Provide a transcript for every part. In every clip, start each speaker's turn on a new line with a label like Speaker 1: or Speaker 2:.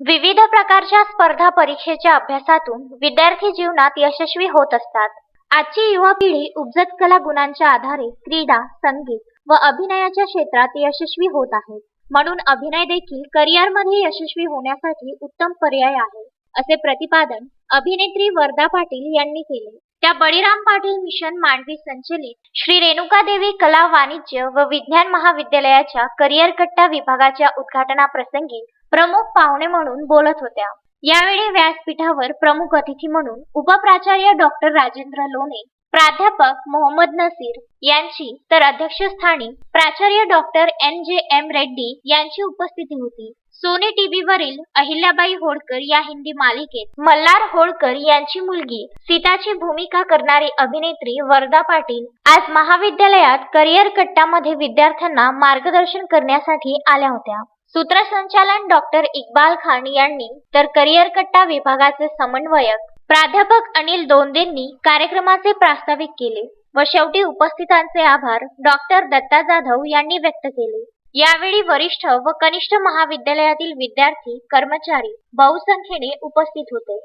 Speaker 1: विविध प्रकारच्या स्पर्धा परीक्षेच्या अभ्यासातून विद्यार्थी जीवनात यशस्वी होत असतात. आजची युवा पिढी उपजत कला गुणांच्या आधारे क्रीडा संगीत व अभिनयाच्या क्षेत्रात यशस्वी होत आहे. म्हणून अभिनय देखील करिअरमध्ये यशस्वी होण्यासाठी उत्तम पर्याय आहे असे प्रतिपादन अभिनेत्री वर्धा पाटील यांनी केले. त्या बळीराम पाटील मिशन मांडवी संचलित श्री रेणुका देवी कला वाणिज्य व विज्ञान महाविद्यालयाच्या करिअर कट्टा विभागाच्या उद्घाटनाप्रसंगी प्रमुख पाहुणे म्हणून बोलत होत्या. यावेळी व्यासपीठावर प्रमुख अतिथी म्हणून उपप्राचार्य डॉक्टर राजेंद्र लोणे प्राध्यापक मोहम्मद नसीर यांची तर अध्यक्षस्थानी प्राचार्य doctor N J M Reddy यांची उपस्थिती होती. सोनी टीव्ही वरील अहिल्याबाई होळकर या हिंदी मालिकेत मल्हार होळकर यांची मुलगी सीताची भूमिका करणारी अभिनेत्री वर्धा पाटील आज महाविद्यालयात करिअर कट्टामध्ये विद्यार्थ्यांना मार्गदर्शन करण्यासाठी आल्या होत्या. सूत्रसंचालन डॉक्टर इक्बाल खान यांनी तर करिअर कट्टा विभागाचे समन्वयक प्राध्यापक अनिल दोंदेंनी कार्यक्रमाचे प्रास्ताविक केले व शेवटी उपस्थितांचे आभार डॉक्टर दत्ता जाधव यांनी व्यक्त केले. यावेळी वरिष्ठ व कनिष्ठ महाविद्यालयातील विद्यार्थी कर्मचारी बहुसंख्येने उपस्थित होते.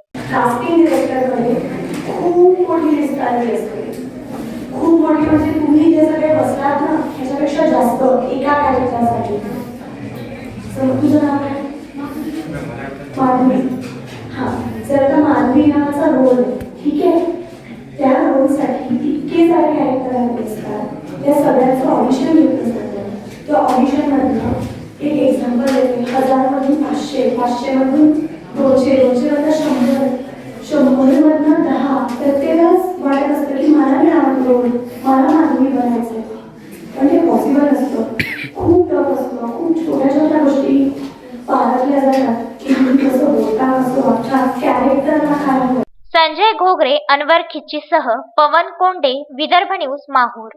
Speaker 2: खूप मोठी असते. खूप मोठी म्हणजे तुम्ही जे सगळे बसलात ना त्याच्यापेक्षा जास्त एका कार्यक्रमासाठी. तर तुझं नाव काय? माधवी. हां जर का माधवी नावाचा रोल आहे. ठीक आहे? त्या रोलसाठी इतके सारे कॅरेक्टर आले असतात. त्या सगळ्यांचं ऑडिशन घेत जातं त्या. ऑडिशनमधनं एक एक्झाम्पल देते. हजारमधून पाचशे पाचशेमधून दोनशे दोनशे आता शंभर. शंभरमधनं दहा. प्रत्येकाच वाटत असतं की मला मिळावं रोल मला माधवी बनायचं पण ते पॉसिबल असतं. खूप टफ असतं. खूप
Speaker 1: घोगरे अनवर खिच्चीसह पवन कोंडे विदर्भ न्यूज माहूर.